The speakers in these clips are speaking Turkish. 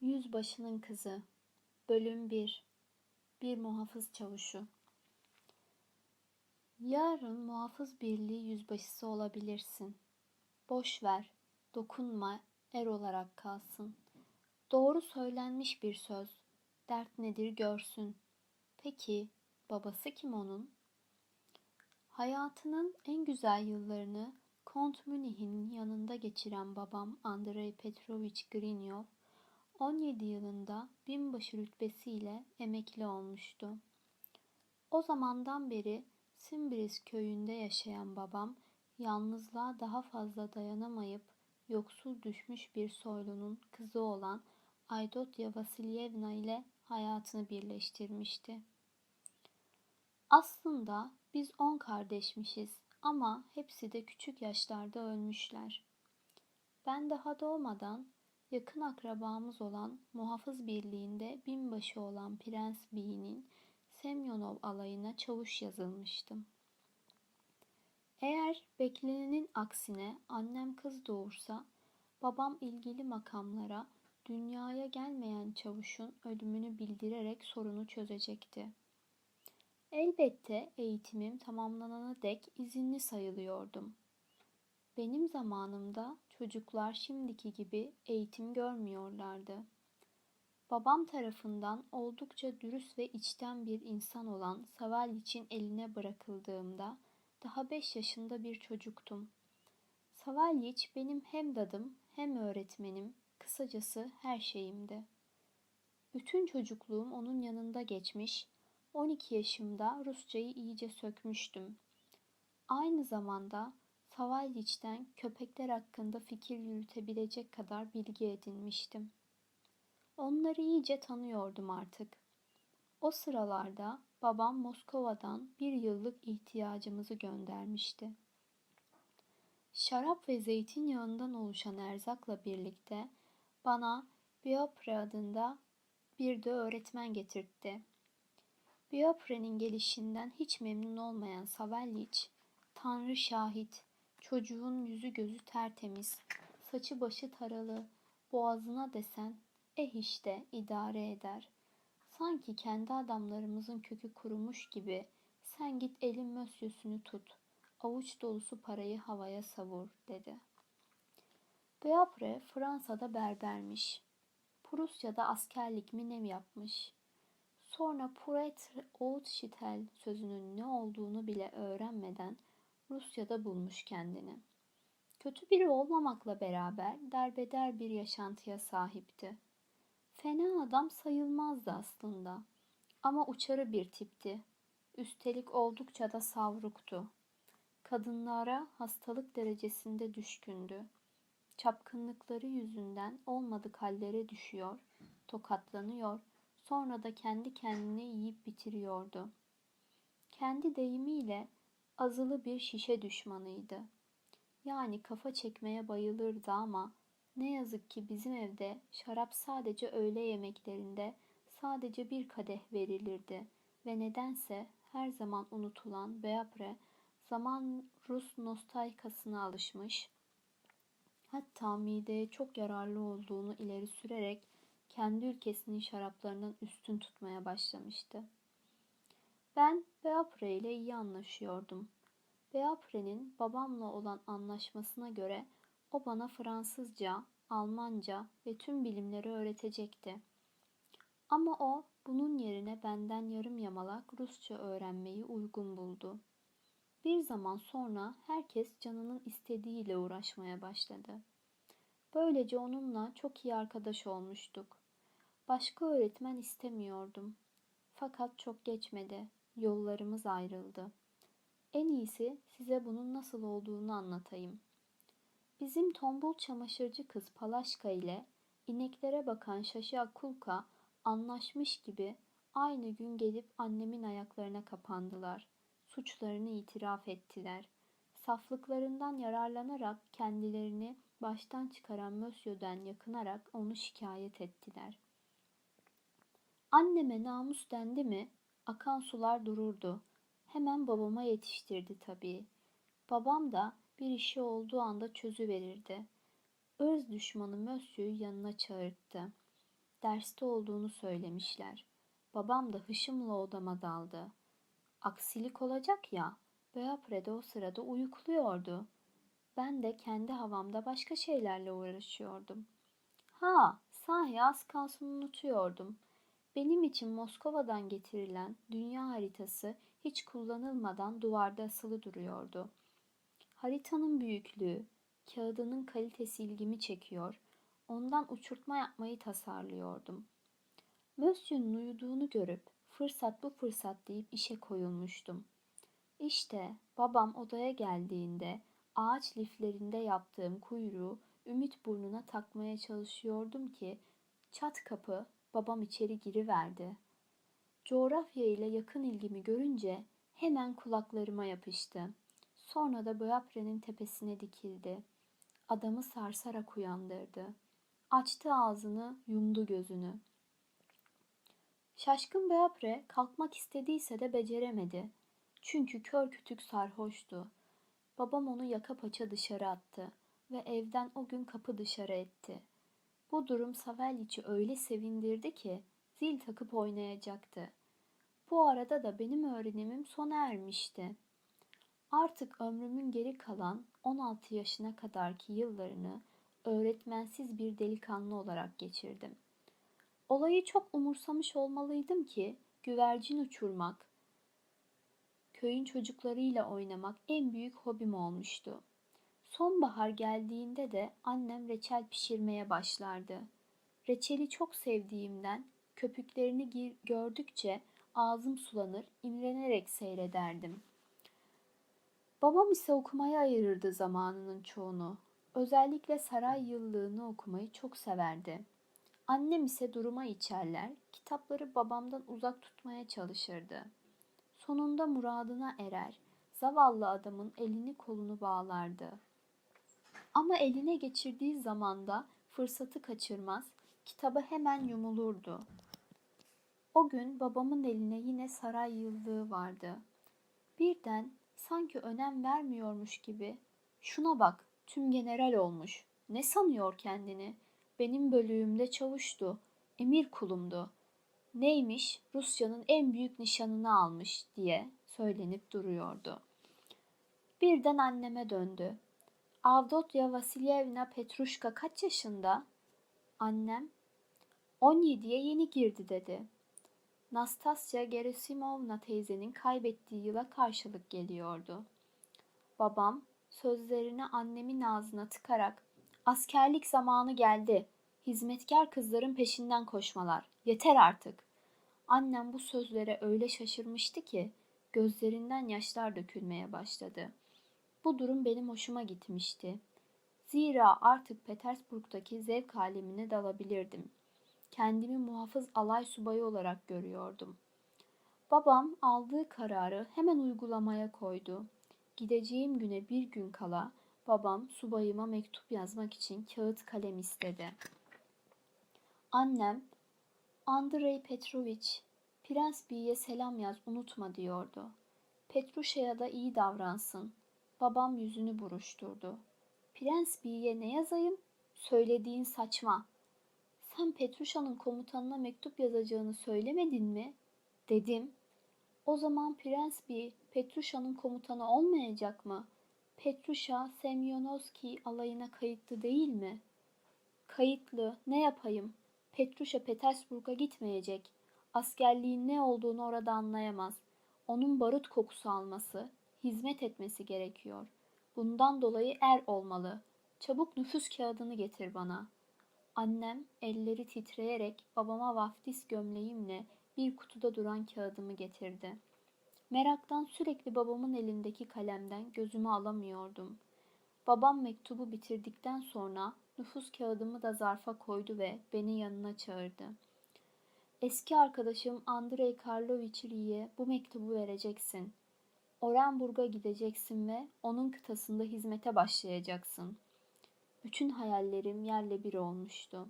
Yüzbaşının Kızı Bölüm 1 Bir Muhafız Çavuşu Yarın muhafız birliği yüzbaşısı olabilirsin. Boş ver, dokunma, er olarak kalsın. Doğru söylenmiş bir söz. Dert nedir görsün. Peki, babası kim onun? Hayatının en güzel yıllarını Kont Münih'in yanında geçiren babam Andrei Petrovich Grinyov, 17 yılında binbaşı rütbesiyle emekli olmuştu. O zamandan beri Simbriz köyünde yaşayan babam, yalnızlığa daha fazla dayanamayıp yoksul düşmüş bir soylunun kızı olan Aydotya Vasilyevna ile hayatını birleştirmişti. Aslında biz on kardeşmişiz ama hepsi de küçük yaşlarda ölmüşler. Ben daha doğmadan yakın akrabamız olan muhafız birliğinde binbaşı olan Prens Bey'in Semyonov alayına çavuş yazılmıştım. Eğer beklenenin aksine annem kız doğursa, babam ilgili makamlara dünyaya gelmeyen çavuşun ölümünü bildirerek sorunu çözecekti. Elbette eğitimim tamamlanana dek izinli sayılıyordum. Benim zamanımda çocuklar şimdiki gibi eğitim görmüyorlardı. Babam tarafından oldukça dürüst ve içten bir insan olan Savelyiç'in eline bırakıldığımda daha beş yaşında bir çocuktum. Savelyiç benim hem dadım hem öğretmenim, kısacası her şeyimdi. Bütün çocukluğum onun yanında geçmiş, 12 yaşımda Rusçayı iyice sökmüştüm. Aynı zamanda Savalyiç'ten köpekler hakkında fikir yürütebilecek kadar bilgi edinmiştim. Onları iyice tanıyordum artık. O sıralarda babam Moskova'dan bir yıllık ihtiyacımızı göndermişti. Şarap ve zeytinyağından oluşan erzakla birlikte bana Biopre adında bir de öğretmen getirtti. Biopre'nin gelişinden hiç memnun olmayan Savelyiç, Tanrı şahit, çocuğun yüzü gözü tertemiz, saçı başı taralı, boğazına desen, eh işte idare eder. Sanki kendi adamlarımızın kökü kurumuş gibi sen git elin mösyösünü tut, avuç dolusu parayı havaya savur dedi. Beapre Fransa'da berbermiş. Prusya'da askerlik mi yapmış. Sonra Puretre Oatschitel sözünün ne olduğunu bile öğrenmeden Rusya'da bulmuş kendini. Kötü biri olmamakla beraber derbeder bir yaşantıya sahipti. Fena adam sayılmazdı aslında. Ama uçarı bir tipti. Üstelik oldukça da savruktu. Kadınlara hastalık derecesinde düşkündü. Çapkınlıkları yüzünden olmadık hallere düşüyor, tokatlanıyor, sonra da kendi kendine yiyip bitiriyordu. Kendi deyimiyle azılı bir şişe düşmanıydı. Yani kafa çekmeye bayılırdı ama ne yazık ki bizim evde şarap sadece öğle yemeklerinde sadece bir kadeh verilirdi ve nedense her zaman unutulan Beapre zaman Rus nostaykasına alışmış, hatta mideye çok yararlı olduğunu ileri sürerek kendi ülkesinin şaraplarından üstün tutmaya başlamıştı. Ben Beapre ile iyi anlaşıyordum. Beapre'nin babamla olan anlaşmasına göre o bana Fransızca, Almanca ve tüm bilimleri öğretecekti. Ama o bunun yerine benden yarım yamalak Rusça öğrenmeyi uygun buldu. Bir zaman sonra herkes canının istediğiyle uğraşmaya başladı. Böylece onunla çok iyi arkadaş olmuştuk. Başka öğretmen istemiyordum. Fakat çok geçmedi. Yollarımız ayrıldı. En iyisi size bunun nasıl olduğunu anlatayım. Bizim tombul çamaşırcı kız Palaşka ile ineklere bakan Şaşı Akulka anlaşmış gibi aynı gün gelip annemin ayaklarına kapandılar. Suçlarını itiraf ettiler. Saflıklarından yararlanarak kendilerini baştan çıkaran Mösyö'den yakınarak onu şikayet ettiler. Anneme namus dendi mi akan sular dururdu. Hemen babama yetiştirdi tabii. Babam da bir işi olduğu anda çözü verirdi. Irz düşmanı Mösyö'yü yanına çağırttı. derste olduğunu söylemişler. Babam da hışımla odama daldı. Aksilik olacak ya, Beapre o sırada uyukluyordu. Ben de kendi havamda başka şeylerle uğraşıyordum. Ha, sahi az kalsın unutuyordum. Benim için Moskova'dan getirilen dünya haritası hiç kullanılmadan duvarda asılı duruyordu. Haritanın büyüklüğü, kağıdının kalitesi ilgimi çekiyor, ondan uçurtma yapmayı tasarlıyordum. Mösyö'nün uyuduğunu görüp fırsat bu fırsat deyip işe koyulmuştum. İşte babam odaya geldiğinde ağaç liflerinde yaptığım kuyruğu ümit burnuna takmaya çalışıyordum ki çat kapı babam içeri giriverdi. Coğrafya ile yakın ilgimi görünce hemen kulaklarıma yapıştı. Sonra da Böapre'nin tepesine dikildi. Adamı sarsarak uyandırdı. Açtı ağzını, yumdu gözünü. Şaşkın Beapre kalkmak istediyse de beceremedi. Çünkü kör kütük sarhoştu. Babam onu yaka paça dışarı attı ve evden o gün kapı dışarı etti. Bu durum Savelliç'i öyle sevindirdi ki zil takıp oynayacaktı. Bu arada da benim öğrenimim sona ermişti. Artık ömrümün geri kalan 16 yaşına kadarki yıllarını öğretmensiz bir delikanlı olarak geçirdim. Olayı çok umursamış olmalıydım ki güvercin uçurmak, köyün çocuklarıyla oynamak en büyük hobim olmuştu. Sonbahar geldiğinde de annem reçel pişirmeye başlardı. Reçeli çok sevdiğimden köpüklerini gördükçe ağzım sulanır, imrenerek seyrederdim. Babam ise okumaya ayırırdı zamanının çoğunu. Özellikle saray yıllığını okumayı çok severdi. Annem ise duruma içerler, kitapları babamdan uzak tutmaya çalışırdı. Sonunda muradına erer, zavallı adamın elini kolunu bağlardı. Ama eline geçirdiği zamanda fırsatı kaçırmaz, kitaba hemen yumulurdu. O gün babamın eline yine saray yıllığı vardı. Birden sanki önem vermiyormuş gibi şuna bak tüm general olmuş. Ne sanıyor kendini? Benim bölüğümde çavuştu. Emir kulumdu. Neymiş? Rusya'nın en büyük nişanını almış diye söylenip duruyordu. Birden anneme döndü. Avdotya Vasilyevna Petruşka kaç yaşında? Annem 17'ye yeni girdi dedi. Nastasya Gerasimovna teyzenin kaybettiği yıla karşılık geliyordu. Babam sözlerini annemin ağzına tıkarak askerlik zamanı geldi. Hizmetkar kızların peşinden koşmalar. Yeter artık. Annem bu sözlere öyle şaşırmıştı ki gözlerinden yaşlar dökülmeye başladı. Bu durum benim hoşuma gitmişti. Zira artık Petersburg'daki zevk alemine dalabilirdim kendimi muhafız alay subayı olarak görüyordum. Babam aldığı kararı hemen uygulamaya koydu. Gideceğim güne bir gün kala babam subayıma mektup yazmak için kağıt kalem istedi. Annem, Andrei Petrovich, Prens Bey'e selam yaz unutma diyordu. Petruşa'ya da iyi davransın. Babam yüzünü buruşturdu. Prens Bey'e ne yazayım? Söylediğin saçma. Sen Petruşa'nın komutanına mektup yazacağını söylemedin mi? Dedim. O zaman Prens bir Petruşa'nın komutanı olmayacak mı? Petruşa Semyonovski alayına kayıtlı değil mi? Kayıtlı. Ne yapayım? Petruşa Petersburg'a gitmeyecek. Askerliğin ne olduğunu orada anlayamaz. Onun barut kokusu alması, hizmet etmesi gerekiyor. Bundan dolayı er olmalı. Çabuk nüfus kağıdını getir bana.'' Annem elleri titreyerek babama vaftiz gömleğimle bir kutuda duran kağıdımı getirdi. Meraktan sürekli babamın elindeki kalemden gözümü alamıyordum. Babam mektubu bitirdikten sonra nüfus kağıdımı da zarfa koydu ve beni yanına çağırdı. Eski arkadaşım Andrei Karloviç'e bu mektubu vereceksin. Orenburg'a gideceksin ve onun kıtasında hizmete başlayacaksın. Bütün hayallerim yerle bir olmuştu.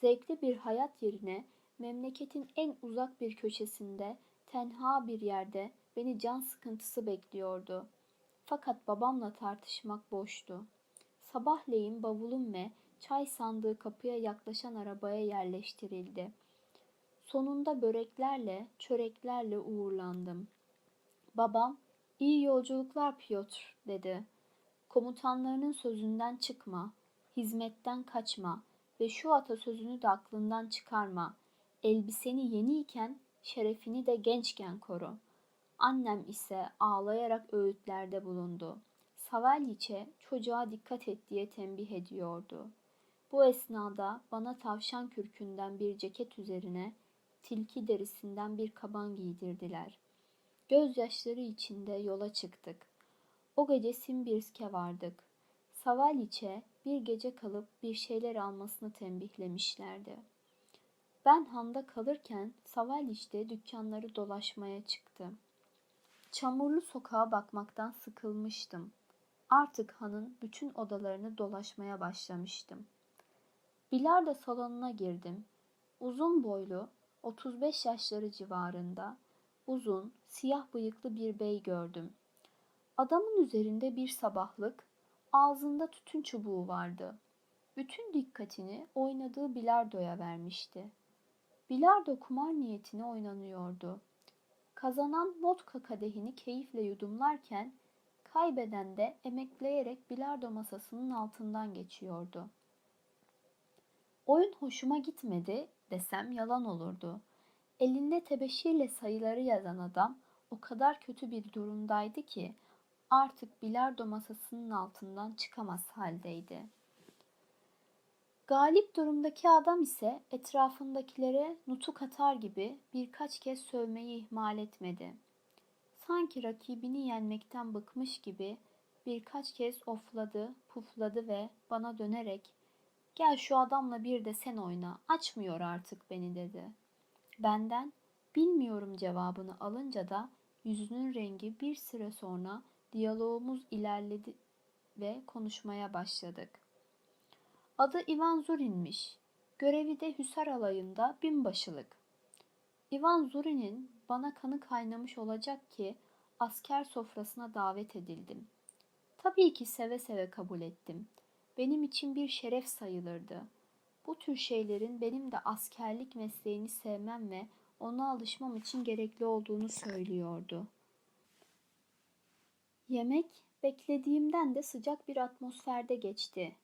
Zevkli bir hayat yerine memleketin en uzak bir köşesinde, tenha bir yerde beni can sıkıntısı bekliyordu. Fakat babamla tartışmak boştu. Sabahleyin bavulum ve çay sandığı kapıya yaklaşan arabaya yerleştirildi. Sonunda böreklerle, çöreklerle uğurlandım. Babam, iyi yolculuklar Piotr dedi. Komutanlarının sözünden çıkma, hizmetten kaçma ve şu atasözünü de aklından çıkarma. Elbiseni yeniyken, şerefini de gençken koru. Annem ise ağlayarak öğütlerde bulundu. Savelyiç'e çocuğa dikkat et diye tembih ediyordu. Bu esnada bana tavşan kürkünden bir ceket üzerine tilki derisinden bir kaban giydirdiler. Gözyaşları içinde yola çıktık. O gece Simbirsk'e vardık. Savelyiç'e bir gece kalıp bir şeyler almasını tembihlemişlerdi. Ben handa kalırken Savelyiç'te dükkanları dolaşmaya çıktı. Çamurlu sokağa bakmaktan sıkılmıştım. Artık hanın bütün odalarını dolaşmaya başlamıştım. Bilardo salonuna girdim. Uzun boylu, 35 yaşları civarında, uzun, siyah bıyıklı bir bey gördüm. Adamın üzerinde bir sabahlık, ağzında tütün çubuğu vardı. Bütün dikkatini oynadığı bilardoya vermişti. Bilardo kumar niyetine oynanıyordu. Kazanan vodka kadehini keyifle yudumlarken, kaybeden de emekleyerek bilardo masasının altından geçiyordu. Oyun hoşuma gitmedi desem yalan olurdu. Elinde tebeşirle sayıları yazan adam o kadar kötü bir durumdaydı ki artık bilardo masasının altından çıkamaz haldeydi. Galip durumdaki adam ise etrafındakilere nutuk atar gibi birkaç kez sövmeyi ihmal etmedi. Sanki rakibini yenmekten bıkmış gibi birkaç kez ofladı, pufladı ve bana dönerek Gel şu adamla bir de sen oyna. Açmıyor artık beni dedi. Benden bilmiyorum cevabını alınca da yüzünün rengi bir süre sonra diyalogumuz ilerledi ve konuşmaya başladık. Adı Ivan Zurin'miş. Görevi de Hüsar alayında binbaşılık. Ivan Zurin'in bana kanı kaynamış olacak ki asker sofrasına davet edildim. Tabii ki seve seve kabul ettim benim için bir şeref sayılırdı. Bu tür şeylerin benim de askerlik mesleğini sevmem ve ona alışmam için gerekli olduğunu söylüyordu. Yemek beklediğimden de sıcak bir atmosferde geçti.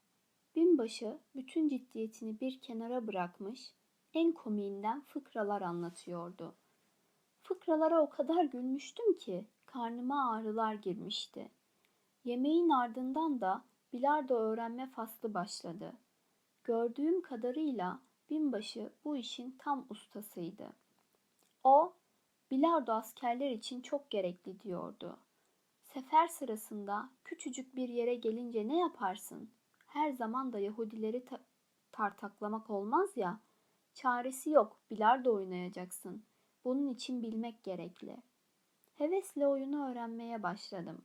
Binbaşı bütün ciddiyetini bir kenara bırakmış, en komiğinden fıkralar anlatıyordu. Fıkralara o kadar gülmüştüm ki karnıma ağrılar girmişti. Yemeğin ardından da bilardo öğrenme faslı başladı. Gördüğüm kadarıyla binbaşı bu işin tam ustasıydı. O, bilardo askerler için çok gerekli diyordu. Sefer sırasında küçücük bir yere gelince ne yaparsın? Her zaman da Yahudileri ta- tartaklamak olmaz ya. Çaresi yok, bilardo oynayacaksın. Bunun için bilmek gerekli. Hevesle oyunu öğrenmeye başladım.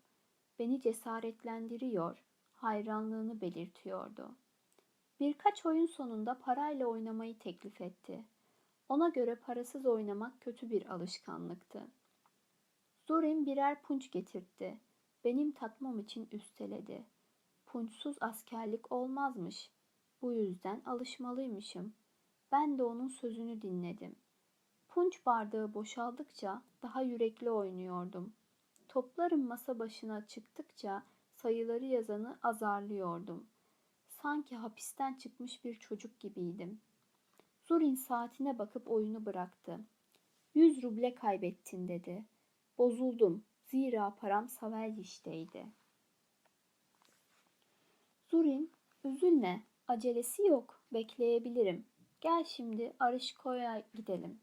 Beni cesaretlendiriyor, hayranlığını belirtiyordu. Birkaç oyun sonunda parayla oynamayı teklif etti. Ona göre parasız oynamak kötü bir alışkanlıktı. Zorin birer punç getirtti. Benim tatmam için üsteledi. Punçsuz askerlik olmazmış. Bu yüzden alışmalıymışım. Ben de onun sözünü dinledim. Punç bardağı boşaldıkça daha yürekli oynuyordum. Toplarım masa başına çıktıkça sayıları yazanı azarlıyordum. Sanki hapisten çıkmış bir çocuk gibiydim. Zurin saatine bakıp oyunu bıraktı. Yüz ruble kaybettin dedi. Bozuldum. Zira param Savelyiç'teydi. Zurin, üzülme. Acelesi yok. Bekleyebilirim. Gel şimdi Arışko'ya gidelim.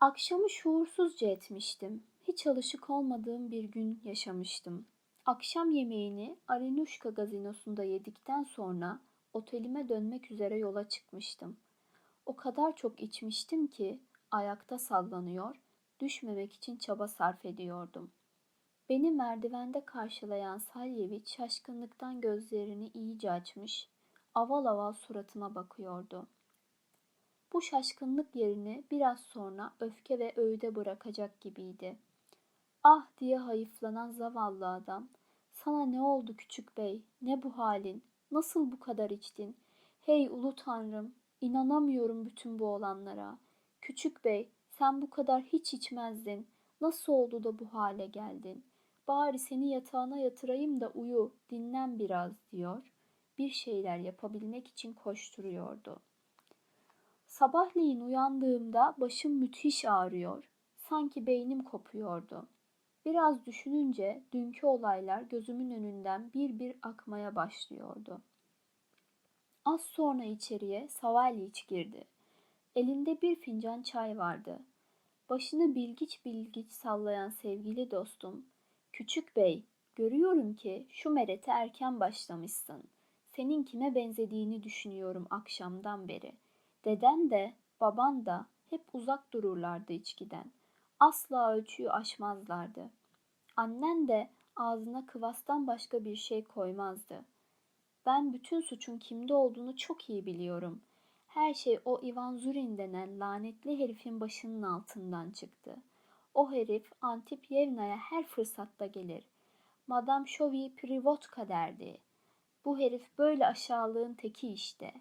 Akşamı şuursuzca etmiştim. Hiç alışık olmadığım bir gün yaşamıştım. Akşam yemeğini Arinuşka gazinosunda yedikten sonra otelime dönmek üzere yola çıkmıştım. O kadar çok içmiştim ki ayakta sallanıyor, düşmemek için çaba sarf ediyordum. Beni merdivende karşılayan Salyeviç şaşkınlıktan gözlerini iyice açmış, aval aval suratıma bakıyordu. Bu şaşkınlık yerini biraz sonra öfke ve öğüde bırakacak gibiydi. Ah diye hayıflanan zavallı adam sana ne oldu küçük bey? Ne bu halin? Nasıl bu kadar içtin? Hey ulu tanrım, inanamıyorum bütün bu olanlara. Küçük bey, sen bu kadar hiç içmezdin. Nasıl oldu da bu hale geldin? Bari seni yatağına yatırayım da uyu, dinlen biraz diyor. Bir şeyler yapabilmek için koşturuyordu. Sabahleyin uyandığımda başım müthiş ağrıyor. Sanki beynim kopuyordu. Biraz düşününce dünkü olaylar gözümün önünden bir bir akmaya başlıyordu. Az sonra içeriye Savalyiç girdi. Elinde bir fincan çay vardı. Başını bilgiç bilgiç sallayan sevgili dostum, Küçük bey, görüyorum ki şu merete erken başlamışsın. Senin kime benzediğini düşünüyorum akşamdan beri. Deden de, baban da hep uzak dururlardı içkiden. Asla ölçüyü aşmazlardı. Annen de ağzına kıvastan başka bir şey koymazdı. Ben bütün suçun kimde olduğunu çok iyi biliyorum. Her şey o Ivan Zurin denen lanetli herifin başının altından çıktı. O herif Antip Yevna'ya her fırsatta gelir. Madame Chovy Privotka derdi. Bu herif böyle aşağılığın teki işte.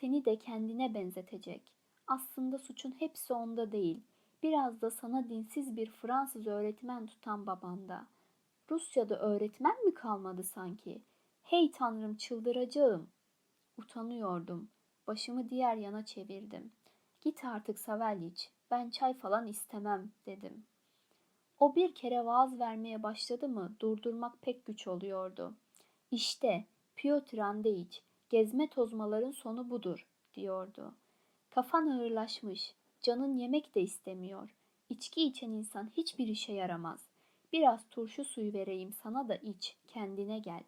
Seni de kendine benzetecek. Aslında suçun hepsi onda değil. Biraz da sana dinsiz bir Fransız öğretmen tutan babanda. Rusya'da öğretmen mi kalmadı sanki? Hey tanrım çıldıracağım. Utanıyordum. Başımı diğer yana çevirdim. Git artık Savelyiç, ben çay falan istemem dedim. O bir kere vaaz vermeye başladı mı durdurmak pek güç oluyordu. İşte Piotr Andeiç, gezme tozmaların sonu budur diyordu. Kafan ağırlaşmış, canın yemek de istemiyor. İçki içen insan hiçbir işe yaramaz. Biraz turşu suyu vereyim sana da iç, kendine gel.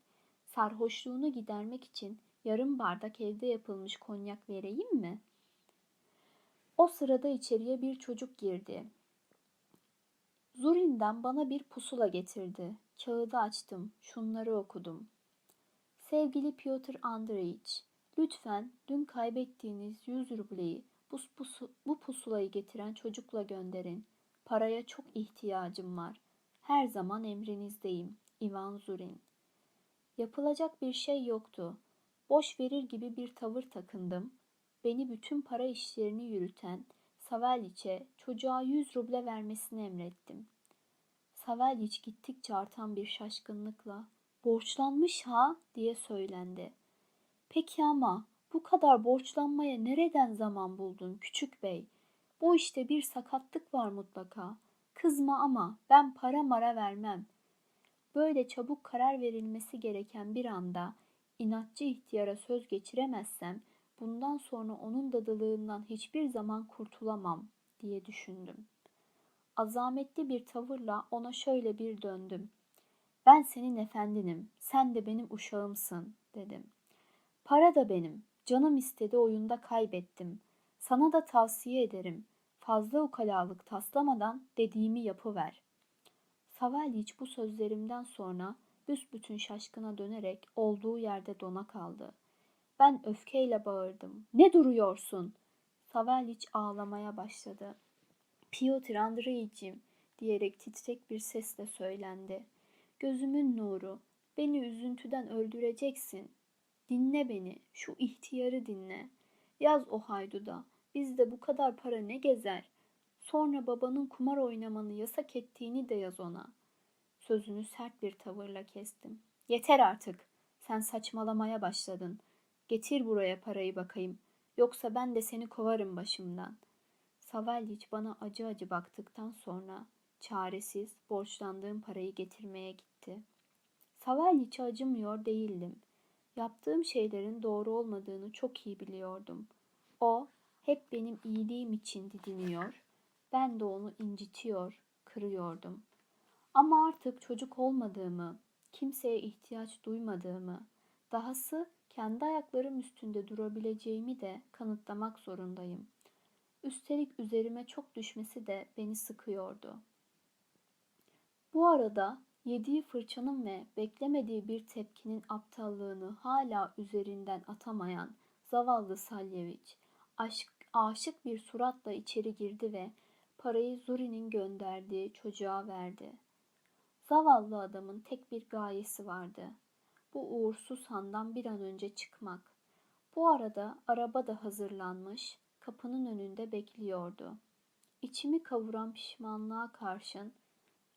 Sarhoşluğunu gidermek için yarım bardak evde yapılmış konyak vereyim mi?'' O sırada içeriye bir çocuk girdi. Zurin'den bana bir pusula getirdi. Kağıdı açtım, şunları okudum. Sevgili Piotr Andreevich, lütfen dün kaybettiğiniz 100 rubleyi bu, pusu, bu pusulayı getiren çocukla gönderin. Paraya çok ihtiyacım var. Her zaman emrinizdeyim. Ivan Zurin. Yapılacak bir şey yoktu. Boş verir gibi bir tavır takındım beni bütün para işlerini yürüten Savelyiç'e çocuğa yüz ruble vermesini emrettim. Savelyiç gittikçe artan bir şaşkınlıkla borçlanmış ha diye söylendi. Peki ama bu kadar borçlanmaya nereden zaman buldun küçük bey? Bu işte bir sakatlık var mutlaka. Kızma ama ben para mara vermem. Böyle çabuk karar verilmesi gereken bir anda inatçı ihtiyara söz geçiremezsem bundan sonra onun dadılığından hiçbir zaman kurtulamam diye düşündüm. Azametli bir tavırla ona şöyle bir döndüm. Ben senin efendinim, sen de benim uşağımsın dedim. Para da benim, canım istedi oyunda kaybettim. Sana da tavsiye ederim. Fazla ukalalık taslamadan dediğimi yapıver. Savelyiç bu sözlerimden sonra büsbütün şaşkına dönerek olduğu yerde dona kaldı.'' Ben öfkeyle bağırdım. Ne duruyorsun? Savelliç ağlamaya başladı. Piotr Andreyiç'im diyerek titrek bir sesle söylendi. Gözümün nuru, beni üzüntüden öldüreceksin. Dinle beni, şu ihtiyarı dinle. Yaz o hayduda, bizde bu kadar para ne gezer? Sonra babanın kumar oynamanı yasak ettiğini de yaz ona. Sözünü sert bir tavırla kestim. Yeter artık. Sen saçmalamaya başladın. Getir buraya parayı bakayım. Yoksa ben de seni kovarım başımdan. Savelyiç bana acı acı baktıktan sonra çaresiz borçlandığım parayı getirmeye gitti. Savelyiç'e acımıyor değildim. Yaptığım şeylerin doğru olmadığını çok iyi biliyordum. O hep benim iyiliğim için didiniyor. Ben de onu incitiyor, kırıyordum. Ama artık çocuk olmadığımı, kimseye ihtiyaç duymadığımı, dahası kendi ayaklarım üstünde durabileceğimi de kanıtlamak zorundayım. Üstelik üzerime çok düşmesi de beni sıkıyordu. Bu arada yediği fırçanın ve beklemediği bir tepkinin aptallığını hala üzerinden atamayan zavallı Salyeviç aşık bir suratla içeri girdi ve parayı Zuri'nin gönderdiği çocuğa verdi. Zavallı adamın tek bir gayesi vardı. bu uğursuz handan bir an önce çıkmak. Bu arada araba da hazırlanmış, kapının önünde bekliyordu. İçimi kavuran pişmanlığa karşın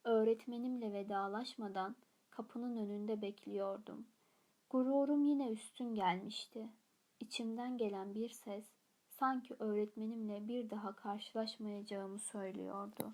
öğretmenimle vedalaşmadan kapının önünde bekliyordum. Gururum yine üstün gelmişti. İçimden gelen bir ses sanki öğretmenimle bir daha karşılaşmayacağımı söylüyordu.